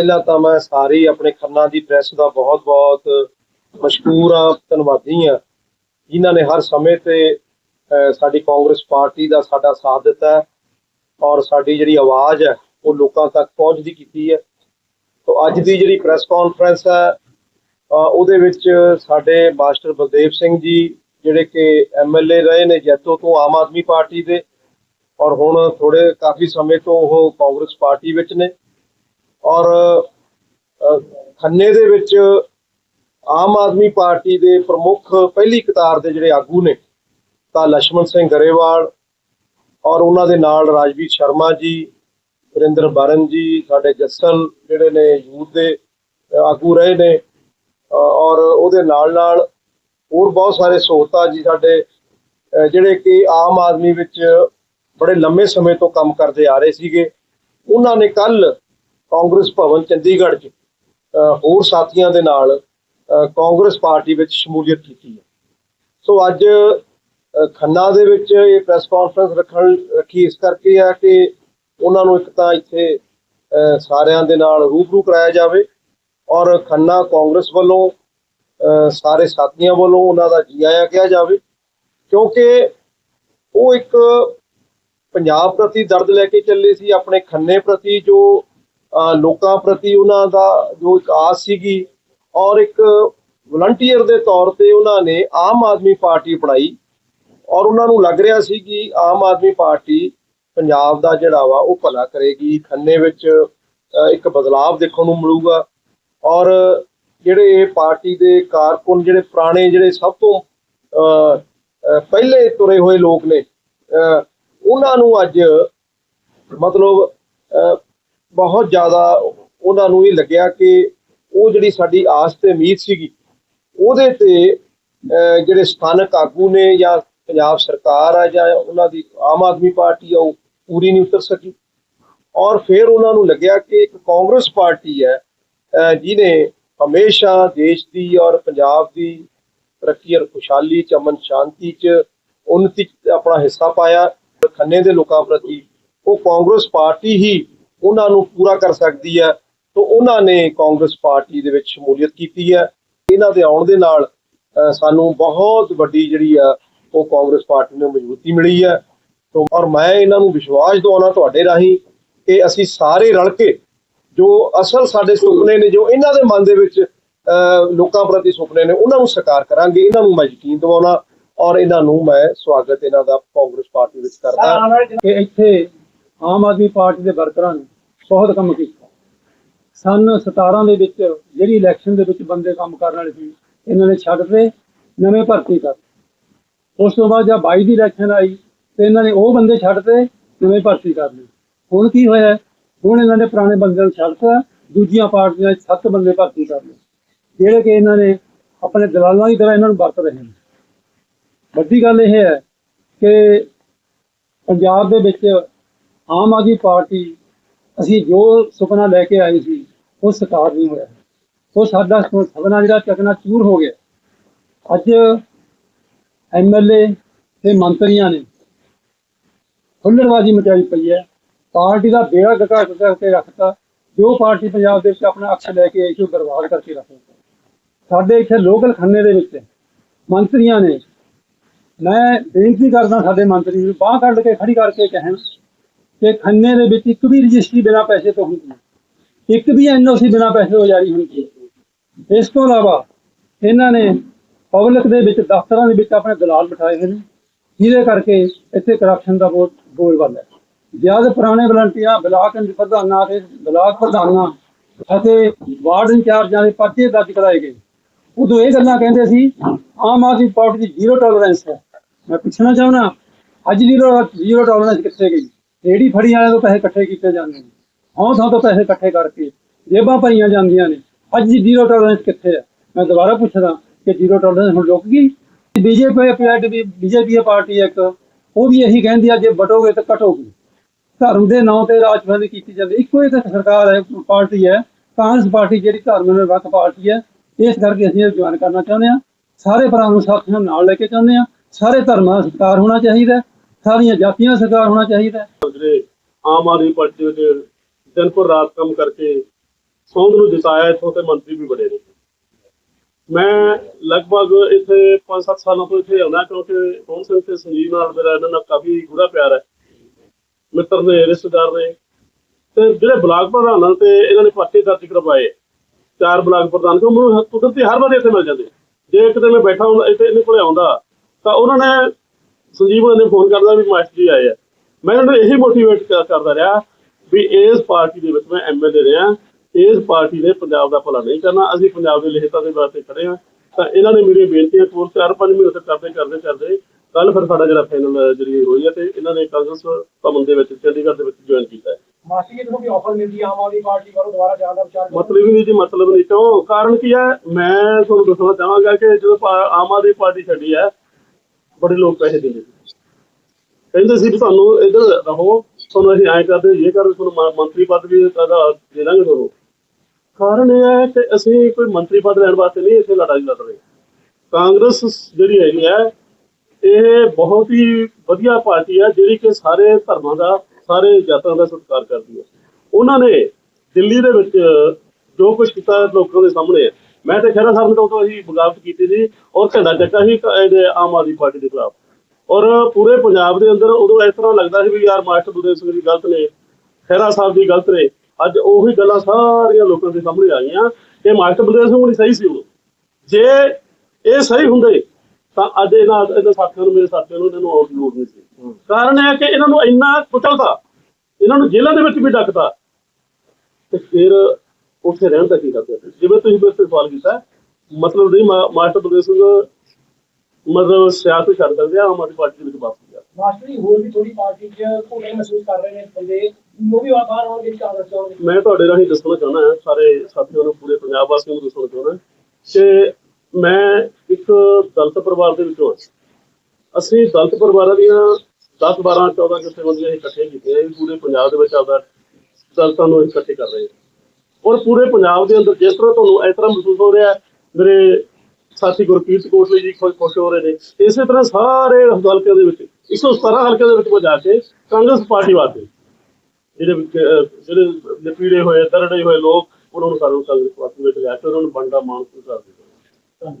ਪਹਿਲਾਂ ਤਾਂ ਮੈਂ ਸਾਰੇ ਆਪਣੇ ਖੰਨਾ ਦੀ ਪ੍ਰੈਸ ਦਾ ਬਹੁਤ-ਬਹੁਤ ਮਸ਼ਕੂਰ ਹਾਂ, ਧੰਨਵਾਦੀ ਹਾਂ। ਜਿਨ੍ਹਾਂ ਨੇ ਹਰ ਸਮੇਂ ਤੇ ਸਾਡੀ ਕਾਂਗਰਸ ਪਾਰਟੀ ਦਾ ਸਾਡਾ ਸਾਥ ਦਿੱਤਾ ਹੈ ਔਰ ਸਾਡੀ ਜਿਹੜੀ ਆਵਾਜ਼ ਹੈ, ਉਹ ਲੋਕਾਂ ਤੱਕ ਪਹੁੰਚਦੀ ਕੀਤੀ ਹੈ। ਤੋਂ ਅੱਜ ਦੀ ਜਿਹੜੀ ਪ੍ਰੈਸ ਕਾਨਫਰੰਸ ਹੈ ਉਹਦੇ ਵਿੱਚ ਸਾਡੇ ਮਾਸਟਰ ਬਲਦੇਵ ਸਿੰਘ ਜੀ, ਜਿਹੜੇ ਕਿ ਐਮਐਲਏ ਰਹੇ ਨੇ ਜੈਤੋ ਤੋਂ, ਆਮ ਆਦਮੀ ਪਾਰਟੀ ਦੇ, ਔਰ ਹੁਣ ਥੋੜੇ ਕਾਫੀ ਸਮੇਂ ਤੋਂ ਉਹ ਕਾਂਗਰਸ ਪਾਰਟੀ ਵਿੱਚ ਨੇ। ਔਰ ਖੰਨੇ ਦੇ ਵਿੱਚ ਆਮ ਆਦਮੀ ਪਾਰਟੀ ਦੇ ਪ੍ਰਮੁੱਖ ਪਹਿਲੀ ਕਤਾਰ ਦੇ ਜਿਹੜੇ ਆਗੂ ਨੇ, ਤਾਂ ਲక్ష్మణ ਸਿੰਘ ਗਰੇਵਾਲ ਔਰ ਉਹਨਾਂ ਦੇ ਨਾਲ ਰਾਜਵੀਰ ਸ਼ਰਮਾ ਜੀ, ਵਰਿੰਦਰ ਬਰਨ ਜੀ, ਸਾਡੇ ਜੱਸਲ ਜਿਹੜੇ ਨੇ ਯੂਥ ਦੇ ਆਗੂ ਰਹੇ ਨੇ ਔਰ ਉਹਦੇ ਨਾਲ ਨਾਲ ਹੋਰ ਬਹੁਤ ਸਾਰੇ ਸਹੂਲਤਾਂ ਜੀ ਸਾਡੇ ਜਿਹੜੇ ਕਿ ਆਮ ਆਦਮੀ ਵਿੱਚ ਬੜੇ ਲੰਮੇ ਸਮੇਂ ਤੋਂ ਕੰਮ ਕਰਦੇ ਆ ਰਹੇ ਸੀਗੇ। ਉਹਨਾਂ ਨੇ ਕੱਲ ਕਾਂਗਰਸ ਭਵਨ ਚੰਡੀਗੜ੍ਹ 'ਚ ਹੋਰ ਸਾਥੀਆਂ ਦੇ ਨਾਲ ਕਾਂਗਰਸ ਪਾਰਟੀ ਵਿੱਚ ਸ਼ਮੂਲੀਅਤ ਕੀਤੀ ਹੈ। ਸੋ ਅੱਜ ਖੰਨਾ ਦੇ ਵਿੱਚ ਇਹ ਪ੍ਰੈਸ ਕਾਨਫਰੰਸ ਰੱਖਣ, ਰੱਖੀ ਇਸ ਕਰਕੇ ਆ ਕਿ ਉਹਨਾਂ ਨੂੰ ਇੱਕ ਤਾਂ ਇੱਥੇ ਸਾਰਿਆਂ ਦੇ ਨਾਲ ਰੂਬਰੂ ਕਰਾਇਆ ਜਾਵੇ ਔਰ ਖੰਨਾ ਕਾਂਗਰਸ ਵੱਲੋਂ ਸਾਰੇ ਸਾਥੀਆਂ ਵੱਲੋਂ ਉਹਨਾਂ ਦਾ ਜੀ ਆਇਆਂ ਕਿਹਾ ਜਾਵੇ ਕਿਉਂਕਿ ਉਹ ਇੱਕ ਪੰਜਾਬ ਪ੍ਰਤੀ ਦਰਦ ਲੈ ਕੇ ਚੱਲੇ ਸੀ, ਆਪਣੇ ਖੰਨੇ ਪ੍ਰਤੀ ਜੋ ਲੋਕਾਂ ਪ੍ਰਤੀ ਉਹਨਾਂ ਦਾ ਜੋ ਇੱਕ ਆਸ ਸੀਗੀ ਔਰ ਇੱਕ ਵਲੰਟੀਅਰ ਦੇ ਤੌਰ ਤੇ ਉਹਨਾਂ ਨੇ ਆਮ ਆਦਮੀ ਪਾਰਟੀ ਬਣਾਈ ਔਰ ਉਹਨਾਂ ਨੂੰ ਲੱਗ ਰਿਹਾ ਸੀ ਕਿ ਆਮ ਆਦਮੀ ਪਾਰਟੀ ਪੰਜਾਬ ਦਾ ਜਿਹੜਾ ਵਾ ਉਹ ਭਲਾ ਕਰੇਗੀ, ਖੰਨੇ ਵਿੱਚ ਇੱਕ ਬਦਲਾਵ ਦੇਖਣ ਨੂੰ ਮਿਲੂਗਾ ਔਰ ਜਿਹੜੇ ਇਹ ਪਾਰਟੀ ਦੇ ਕਾਰਕੁਨ, ਜਿਹੜੇ ਪੁਰਾਣੇ, ਜਿਹੜੇ ਸਭ ਤੋਂ ਪਹਿਲੇ ਤੁਰੇ ਹੋਏ ਲੋਕ ਨੇ ਉਹਨਾਂ ਨੂੰ ਅੱਜ ਮਤਲਬ ਬਹੁਤ ਜ਼ਿਆਦਾ ਉਹਨਾਂ ਨੂੰ ਇਹ ਲੱਗਿਆ ਕਿ ਉਹ ਜਿਹੜੀ ਸਾਡੀ ਆਸ ਤੇ ਉਮੀਦ ਸੀਗੀ ਉਹਦੇ ਤੇ ਜਿਹੜੇ ਸਥਾਨਕ ਆਗੂ ਨੇ ਜਾਂ ਪੰਜਾਬ ਸਰਕਾਰ ਆ ਜਾਂ ਉਹਨਾਂ ਦੀ ਆਮ ਆਦਮੀ ਪਾਰਟੀ ਆ ਉਹ ਪੂਰੀ ਨਹੀਂ ਉਤਰ ਸਕੀ। ਔਰ ਫਿਰ ਉਹਨਾਂ ਨੂੰ ਲੱਗਿਆ ਕਿ ਇੱਕ ਕਾਂਗਰਸ ਪਾਰਟੀ ਹੈ ਅਹ, ਜਿਹਨੇ ਹਮੇਸ਼ਾ ਦੇਸ਼ ਦੀ ਔਰ ਪੰਜਾਬ ਦੀ ਤਰੱਕੀ ਔਰ ਖੁਸ਼ਹਾਲੀ ਚ ਅਮਨ ਸ਼ਾਂਤੀ ਚ ਉન્નਤੀ ਚ ਆਪਣਾ ਹਿੱਸਾ ਪਾਇਆ ਖੰਨੇ ਦੇ ਲੋਕਾਂ ਪ੍ਰਤੀ ਉਹ ਕਾਂਗਰਸ ਪਾਰਟੀ ਹੀ ਉਹਨਾਂ ਨੂੰ ਪੂਰਾ ਕਰ ਸਕਦੀ ਹੈ ਤੋਂ ਉਹਨਾਂ ਨੇ ਕਾਂਗਰਸ ਪਾਰਟੀ ਦੇ ਵਿੱਚ ਸ਼ਮੂਲੀਅਤ ਕੀਤੀ ਹੈ। ਇਹਨਾਂ ਦੇ ਆਉਣ ਦੇ ਨਾਲ ਸਾਨੂੰ ਬਹੁਤ ਵੱਡੀ ਜਿਹੜੀ ਆ ਉਹ ਕਾਂਗਰਸ ਪਾਰਟੀ ਨੂੰ ਮਜ਼ਬੂਤੀ ਮਿਲੀ ਹੈ। ਤੋਂ ਔਰ ਮੈਂ ਇਹਨਾਂ ਨੂੰ ਵਿਸ਼ਵਾਸ ਦਿਵਾਉਣਾ ਤੁਹਾਡੇ ਰਾਹੀਂ ਕਿ ਅਸੀਂ ਸਾਰੇ ਰਲ ਕੇ ਜੋ ਅਸਲ ਸਾਡੇ ਸੁਪਨੇ ਨੇ ਜੋ ਇਹਨਾਂ ਦੇ ਮਨ ਦੇ ਵਿੱਚ ਅਹ, ਲੋਕਾਂ ਪ੍ਰਤੀ ਸੁਪਨੇ ਨੇ ਉਹਨਾਂ ਨੂੰ ਸਾਕਾਰ ਕਰਾਂਗੇ। ਇਹਨਾਂ ਨੂੰ ਮੈਂ ਯਕੀਨ ਦਿਵਾਉਣਾ ਔਰ ਇਹਨਾਂ ਨੂੰ ਮੈਂ ਸਵਾਗਤ ਇਹਨਾਂ ਦਾ ਕਾਂਗਰਸ ਪਾਰਟੀ ਵਿੱਚ ਕਰਦਾ। ਕਿ ਇੱਥੇ ਆਮ ਆਦਮੀ ਪਾਰਟੀ ਦੇ ਵਰਕਰਾਂ ਨੇ ਬਹੁਤ ਕੰਮ ਕੀਤਾ। ਸਨ 17 ਦੇ ਵਿੱਚ ਜਿਹੜੀ ਇਲੈਕਸ਼ਨ ਦੇ ਵਿੱਚ ਬੰਦੇ ਕੰਮ ਕਰਨ ਵਾਲੇ ਸੀ, ਇਹਨਾਂ ਨੇ ਛੱਡ ਤੇ ਨਵੇਂ ਭਰਤੀ ਕਰ ਉਸ ਤੋਂ ਬਾਅਦ ਜਦ 22 ਦੀ ਇਲੈਕਸ਼ਨ ਆਈ, ਤੇ ਇਹਨਾਂ ਨੇ ਉਹ ਬੰਦੇ ਛੱਡ ਤੇ ਨਵੇਂ ਭਰਤੀ ਕਰ ਲਏ। ਹੁਣ ਕੀ ਹੋਇਆ? ਹੁਣ ਇਹਨਾਂ ਨੇ ਪੁਰਾਣੇ ਬੰਦਿਆਂ ਨੂੰ ਛੱਡਤਾ ਦੂਜੀਆਂ ਪਾਰਟੀਆਂ 'ਚ ਸੱਤ ਬੰਦੇ ਭਰਤੀ ਕਰ ਲਏ। ਜਿਹੜੇ ਕਿ ਇਹਨਾਂ ਨੇ ਆਪਣੇ ਦਲਾਲਾਂ ਦੀ ਤਰ੍ਹਾਂ ਇਹਨਾਂ ਨੂੰ ਵਰਤ ਰਹੇ ਨੇ। ਵੱਡੀ ਗੱਲ ਇਹ ਹੈ ਕਿ ਪੰਜਾਬ ਦੇ ਵਿੱਚ ਆਮ ਆਦਮੀ ਪਾਰਟੀ ਅਸੀਂ ਜੋ ਸੁਪਨਾ ਲੈ ਕੇ ਆਏ ਸੀ, ਉਹ ਸਾਕਾਰ ਨਹੀਂ ਹੋਇਆ। ਉਹ ਸਾਡਾ ਸੁ- ਸੁਪਨਾ ਜਿਹੜਾ ਚਕਨਾ ਚੂਰ ਹੋ ਗਿਆ। ਅੱਜ ਐਮਐਲਏ ਤੇ ਮੰਤਰੀਆਂ ਨੇ ਹੁੱਲੜਬਾਜ਼ੀ ਮਚਾਈ ਪਈ ਹੈ। ਪਾਰਟੀ ਦਾ ਬੇੜਾ ਗਕਾ ਕਰਕੇ ਰੱਖਤਾ। ਜੋ ਪਾਰਟੀ ਪੰਜਾਬ ਦੇ ਵਿੱਚ ਆਪਣਾ ਅਕਸ਼ ਲੈ ਕੇ ਆਈ ਸੀ ਬਰਬਾਦ ਕਰਕੇ ਰੱਖ ਦਿੱਤਾ। ਸਾਡੇ ਇੱਥੇ ਲੋਕਲ ਖੰਨੇ ਦੇ ਵਿੱਚ ਮੰਤਰੀਆਂ ਨੇ, ਮੈਂ ਬੇਨਤੀ ਕਰਦਾ ਸਾਡੇ ਮੰਤਰੀ ਨੂੰ, ਬਾਹ ਕੱਢ ਕੇ ਖੜੀ ਕਰਕੇ ਕਹਿਣ ਕਿ ਖੰਨੇ ਦੇ ਵਿੱਚ ਇੱਕ ਵੀ ਰਜਿਸਟਰੀ ਬਿਨਾਂ ਪੈਸੇ ਤੋਂ ਹੁੰਦੀ ਹੈ ਇੱਕ ਵੀ ਐਨਓਸੀ ਬਿਨਾਂ ਪੈਸੇ ਤੋਂ ਜਾਰੀ ਹੁੰਦੀ ਹੈ ਇਸ ਤੋਂ ਇਲਾਵਾ ਇਹਨਾਂ ਨੇ ਪਬਲਿਕ ਦੇ ਵਿੱਚ, ਦਫ਼ਤਰਾਂ ਦੇ ਵਿੱਚ ਆਪਣੇ ਦਲਾਲ ਬਿਠਾਏ ਹੋਏ ਨੇ, ਜਿਹਦੇ ਕਰਕੇ ਇੱਥੇ ਕਰਪਸ਼ਨ ਦਾ ਬਹੁਤ ਬੋਲਬਾਲ ਹੈ ਜਦ ਪੁਰਾਣੇ ਵਲੰਟੀਅਰ ਬਲਾਕ ਪ੍ਰਧਾਨਾਂ ਤੇ ਬਲਾਕ ਪ੍ਰਧਾਨਾਂ ਅਤੇ ਵਾਰਡ ਇੰਚਾਰਜਾਂ ਦੇ ਪਰਚੇ ਦਰਜ ਕਰਾਏ ਗਏ। ਉਦੋਂ ਇਹ ਗੱਲਾਂ ਕਹਿੰਦੇ ਸੀ, ਆਮ ਆਦਮੀ ਪਾਰਟੀ ਦੀ ਜ਼ੀਰੋ ਟੋਲਰੈਂਸ ਹੈ। ਮੈਂ ਪੁੱਛਣਾ ਚਾਹੁੰਦਾ, ਅੱਜ ਜ਼ੀਰੋ ਜ਼ੀਰੋ ਟੋਲਰੈਂਸ ਕਿੱਥੇ ਗਈ? ਰੇੜੀ ਫੜੀ ਵਾਲਿਆਂ ਤੋਂ ਪੈਸੇ ਇਕੱਠੇ ਕੀਤੇ ਜਾਂਦੇ ਨੇ। ਆਉਂ ਥਾਂ ਤੋਂ ਪੈਸੇ ਇਕੱਠੇ ਕਰਕੇ ਜੇਬਾਂ ਭਰੀਆਂ ਜਾਂਦੀਆਂ ਨੇ। ਅੱਜ ਜ਼ੀਰੋ ਟੋਲਰੈਂਸ ਕਿੱਥੇ ਹੈ ਮੈਂ ਦੁਬਾਰਾ ਪੁੱਛਦਾ ਕਿ ਜ਼ੀਰੋ ਟੋਲਰੈਂਸ ਹੁਣ ਰੁਕ ਗਈ? ਬੀਜੇਪੀ ਪਾਰਟੀ ਵੀ ਬੀਜੇਪੀ ਪਾਰਟੀ ਹੈ ਇੱਕ, ਉਹ ਵੀ ਇਹੀ ਕਹਿੰਦੀ ਆ, ਜੇ ਵਟੋਗੇ ਤਾਂ ਘਟੋਗੇ। ਧਰਮ ਦੇ ਨਾਂ ਤੇ ਰਾਜਪਾਲੀ ਕੀਤੀ ਜਾਂਦੀ। ਇੱਕੋ ਇੱਕ ਸਰਕਾਰ ਹੈ, ਪਾਰਟੀ ਹੈ, ਕਾਂਗਰਸ ਪਾਰਟੀ ਜਿਹੜੀ ਧਰਮ ਨਿਰਪੱਖ ਪਾਰਟੀ ਹੈ, ਇਸ ਕਰਕੇ ਅਸੀਂ ਇਹ ਜੁਆਇਨ ਕਰਨਾ ਚਾਹੁੰਦੇ ਹਾਂ। ਸਾਰੇ ਭਰਾ ਨੂੰ ਸਾਥੀਆਂ ਨਾਲ ਲੈ ਕੇ ਚਾਹੁੰਦੇ ਹਾਂ। ਸਾਰੇ ਧਰਮਾਂ ਦਾ ਸਤਿਕਾਰ ਹੋਣਾ ਚਾਹੀਦਾ ਸਾਰੀਆਂ ਜਾਤੀਆਂ ਦਾ ਹੋਣਾ ਚਾਹੀਦਾ। ਜਿਹੜੇ ਆਮ ਆਦਮੀ ਪਾਰਟੀ ਦੇ ਦਿਨ ਪਰ ਰਾਤ ਕੰਮ ਕਰਕੇ ਸੌਂਦ ਨੂੰ ਜਿਤਾਇਆ ਇੱਥੋਂ ਤੇ ਮੰਤਰੀ ਵੀ ਬਣੇ ਨੇ। ਮੈਂ ਲਗਭਗ ਇੱਥੇ 5-7 ਸਾਲਾਂ ਤੋਂ ਇੱਥੇ ਆਉਂਦਾ ਕਿਉਂਕਿ ਪਵਨ ਸਿੰਘ ਤੇ ਸੰਜੀਵ ਨਾਲ ਮੇਰਾ ਇਹਨਾਂ ਨਾਲ ਕਾਫੀ ਗੂੜਾ ਪਿਆਰ ਹੈ। ਮਿੱਤਰ ਨੇ, ਰਿਸ਼ਤੇਦਾਰ ਨੇ ਤੇ ਜਿਹੜੇ ਬਲਾਕ ਪ੍ਰਧਾਨਾਂ ਤੇ ਇਹਨਾਂ ਨੇ ਪਰਚੇ ਦਰਜ ਕਰਵਾਏ, ਚਾਰ ਬਲਾਕ ਪ੍ਰਧਾਨ ਕੋ ਮੈਨੂੰ ਕੁਦਰਤੀ ਹਰ ਵਾਰ ਇੱਥੇ ਮਿਲ ਜਾਂਦੇ ਜੇ ਕਿਤੇ ਮੈਂ ਬੈਠਾ ਹੁੰਦਾ, ਇੱਥੇ ਇਹਨੇ ਕੋਲੇ ਆਉਂਦਾ, ਤਾਂ ਉਹਨਾਂ ਨੇ ਸੰਜੀਵ ਨੇ ਫੋਨ ਕਰਦਾ ਵੀ ਮਾਸਟਰ ਜੀ ਆਏ ਆ। ਮੈਂ ਉਹਨਾਂ ਨੂੰ ਇਹੀ ਮੋਟੀਵੇਟ ਕਰਦਾ ਰਿਹਾ ਵੀ ਇਸ ਪਾਰਟੀ ਦੇ ਵਿੱਚ ਮੈਂ ਐਮਐਲਏ ਰਿਹਾ ਇਸ ਪਾਰਟੀ ਨੇ ਪੰਜਾਬ ਦਾ ਭਲਾ ਨਹੀਂ ਕਰਨਾ ਅਸੀਂ ਪੰਜਾਬ ਦੇ ਲਿਖਤਾਂ ਦੇ ਵਾਸਤੇ ਖੜੇ ਆ ਤਾਂ ਇਹਨਾਂ ਨੇ ਮੇਰੀਆਂ ਬੇਨਤੀਆਂ ਕੋਲ ਚਾਰ ਪੰਜ ਮਹੀਨੇ ਤੱਕ ਕਰਦੇ ਕਰਦੇ ਕਰਦੇ। ਕੱਲ ਫਿਰ ਸਾਡਾ ਜਿਹੜਾ ਫਾਈਨਲ ਜਿਹੜੀ ਹੋਈ ਹੈ ਤੇ ਇਹਨਾਂ ਨੇ ਕਾਂਗਰਸ ਭਵਨ ਦੇ ਵਿੱਚ ਚੰਡੀਗੜ੍ਹ ਦੇ ਵਿੱਚ ਜੁਆਇਨ ਕੀਤਾ। ਹੈ ਮਾਸੀ ਜੀ ਤੁਹਾਨੂੰ ਵੀ ਆਫਰ ਮਿਲਦੀ ਹੈ ਆਮ ਆਦਮੀ ਪਾਰਟੀ ਵੱਲੋਂ ਦੁਬਾਰਾ ਜਾਣ ਦਾ ਵਿਚਾਰ। ਮਤਲਬ ਹੀ ਨਹੀਂ ਜੀ ਮਤਲਬ ਨਹੀਂ। ਕਿਉਂ? ਕਾਰਨ ਕੀ ਹੈ ਮੈਂ ਤੁਹਾਨੂੰ ਦੱਸਣਾ ਚਾਹਾਂਗਾ ਕਿ ਜਦੋਂ ਆਮ ਆਦਮੀ ਪਾਰਟੀ ਛੱਡੀ ਹੈ ਬੜੇ ਲੋਕ ਪੈਸੇ ਦਿੰਦੇ ਸੀ। ਕਹਿੰਦੇ ਸੀ ਵੀ ਤੁਹਾਨੂੰ ਇੱਧਰ ਰਹੋ, ਤੁਹਾਨੂੰ ਅਸੀਂ ਐਂ ਕਰਦੇ, ਇਹ ਕਰਦੇ, ਤੁਹਾਨੂੰ ਮੰਤਰੀ ਪਦ ਵੀ ਦੇ ਦਾਂਗੇ ਤੁਹਾਨੂੰ। ਕਾਰਨ ਇਹ ਹੈ ਕਿ ਅਸੀਂ ਕੋਈ ਮੰਤਰੀ ਪਦ ਲੈਣ ਵਾਸਤੇ ਨਹੀਂ ਇੱਥੇ ਲੜਾਈ ਲੜ ਰਹੇ। ਕਾਂਗਰਸ ਜਿਹੜੀ ਹੈਗੀ ਹੈ, ਇਹ ਬਹੁਤ ਹੀ ਵਧੀਆ ਪਾਰਟੀ ਹੈ, ਜਿਹੜੀ ਕਿ ਸਾਰੇ ਧਰਮਾਂ ਦਾ, ਸਾਰੇ ਜਾਤਾਂ ਦਾ ਸਤਿਕਾਰ ਕਰਦੀ ਹੈ। ਉਹਨਾਂ ਨੇ ਦਿੱਲੀ ਦੇ ਵਿੱਚ ਜੋ ਕੁਝ ਕੀਤਾ ਲੋਕਾਂ ਦੇ ਸਾਹਮਣੇ ਹੈ ਮੈਂ ਤੇ ਖਹਿਰਾ ਸਾਹਿਬ ਨੇ ਤਾਂ ਉਦੋਂ ਅਸੀਂ ਬਗਾਵਤ ਕੀਤੀ ਸੀ ਔਰ ਝੰਡਾ ਚੱਕਾ ਸੀ ਕ- ਇਹਦੇ ਆਮ ਆਦਮੀ ਪਾਰਟੀ ਦੇ ਖਿਲਾਫ। ਔਰ ਪੂਰੇ ਪੰਜਾਬ ਦੇ ਅੰਦਰ ਉਦੋਂ ਇਸ ਤਰ੍ਹਾਂ ਲੱਗਦਾ ਸੀ ਵੀ ਯਾਰ ਮਾਸਟਰ ਬੁੱਧੇ ਸਿੰਘ ਜੀ ਗਲਤ ਨੇ ਖਹਿਰਾ ਸਾਹਿਬ ਦੀ ਗਲਤ ਨੇ। ਅੱਜ ਉਹੀ ਗੱਲਾਂ ਸਾਰੀਆਂ ਲੋਕਾਂ ਦੇ ਸਾਹਮਣੇ ਆ ਗਈਆਂ ਕਿ ਮਾਸਟਰ ਬੁੱਧੇ ਸਿੰਘ ਨਹੀਂ ਸਹੀ ਸੀ ਉਦੋਂ। ਜੇ ਇਹ ਸਹੀ ਹੁੰਦੇ ਤਾਂ ਅੱਜ ਇਹਨਾਂ ਇਹਨਾਂ ਸਾਥੀਆਂ ਨੂੰ ਮੇਰੇ ਸਾਥੀਆਂ ਨੂੰ ਇਹਨਾਂ ਨੂੰ ਆਉਣ ਦੀ ਲੋੜ ਨਹੀਂ ਸੀ। ਕਾਰਨ ਇਹ ਹੈ ਕਿ ਇਹਨਾਂ ਨੂੰ ਇੰਨਾ ਕੁਚਲਤਾ ਇਹਨਾਂ ਨੂੰ ਜੇਲ੍ਹਾਂ ਦੇ ਵਿੱਚ ਵੀ ਡੱਕਦਾ ਤੇ ਫਿਰ ਉੱਥੇ ਰਹਿਣ ਦਾ ਕੀ ਕਰਦੇ ਸੀ? ਜਿਵੇਂ ਤੁਸੀਂ ਮੇਰੇ ਤੋਂ ਸਵਾਲ ਕੀਤਾ ਮਤਲਬ ਨਹੀਂ ਮਾਸਟਰ ਬਲਦੇਵ ਸਿੰਘ ਮਤਲਬ ਸਿਆਸਤ ਛੱਡ ਦਿੰਦੇ ਆ ਆਮ ਆਦਮੀ ਪਾਰਟੀ ਦੇ ਵਿੱਚ ਵਾਪਸ ਗਿਆ ਮਾਸਟਰ ਜੀ ਹੋਰ ਵੀ ਥੋੜੀ ਪਾਰਟੀ 'ਚ ਘੋੜੇ ਮਹਿਸੂਸ ਕਰ ਰਹੇ ਨੇ ਬੰਦੇ ਉਹ ਵੀ ਬਾਹਰ ਆਉਣਗੇ ਕਾਂਗਰਸ ਜਾਣਗੇ ਮੈਂ ਤੁਹਾਡੇ ਰਾਹੀਂ ਦੱਸਣਾ ਚਾਹੁੰਦਾ ਹਾਂ ਸਾਰੇ ਸਾਥੀਆਂ ਨੂੰ ਪੂਰੇ ਪੰਜਾਬ ਵਾਸੀਆਂ ਨੂੰ ਦੱਸਣਾ ਚਾਹੁੰਦਾ ਕਿ ਮੈਂ ਇੱਕ ਦਲਿਤ ਪਰਿਵਾਰ ਦੇ ਵਿੱਚੋਂ ਹਾਂ। ਅਸੀਂ ਦਲਿਤ ਪਰਿਵਾਰਾਂ ਦੀਆਂ 10 12 14 ਜਥੇਬੰਦੀਆਂ ਇਕੱਠੇ ਕੀਤੀਆਂ ਪੂਰੇ ਪੰਜਾਬ ਦੇ ਵਿੱਚ ਆਪਦਾ ਦਲਿਤਾਂ ਨੂੰ ਇਕੱਠੇ ਕਰ ਰਹੇ ਹਾਂ ਔਰ ਪੂਰੇ ਪੰਜਾਬ ਦੇ ਅੰਦਰ ਜਿਸ ਤਰ੍ਹਾਂ ਤੁਹਾਨੂੰ ਇਸ ਤਰ੍ਹਾਂ ਮਹਿਸੂਸ ਹੋ ਰਿਹਾ ਮੇਰੇ ਸਾਥੀ ਗੁਰਪ੍ਰੀਤ ਕੋਟਲੀ ਜੀ ਖੁਸ਼ ਖੁਸ਼ ਹੋ ਰਹੇ ਨੇ। ਇਸੇ ਤਰ੍ਹਾਂ ਸਾਰੇ ਹਲਕਿਆਂ ਦੇ ਵਿੱਚ 117 ਹਲਕਿਆਂ ਦੇ ਵਿੱਚ ਮੈਂ ਜਾ ਕੇ ਕਾਂਗਰਸ ਪਾਰਟੀ ਵਾਸਤੇ, ਜਿਹੜੇ ਜਿਹੜੇ ਲਪੀੜੇ ਹੋਏ, ਦਰੜੇ ਹੋਏ ਲੋਕ, ਉਹਨਾਂ ਨੂੰ ਸਾਰਿਆਂ ਕਾਂਗਰਸ ਪਾਰਟੀ ਵਿੱਚ ਲਿਆ ਕੇ, ਉਹਨਾਂ ਨੂੰ ਬੰਦਾ ਮਾਨ ਕਰ ਦਿੱਤਾ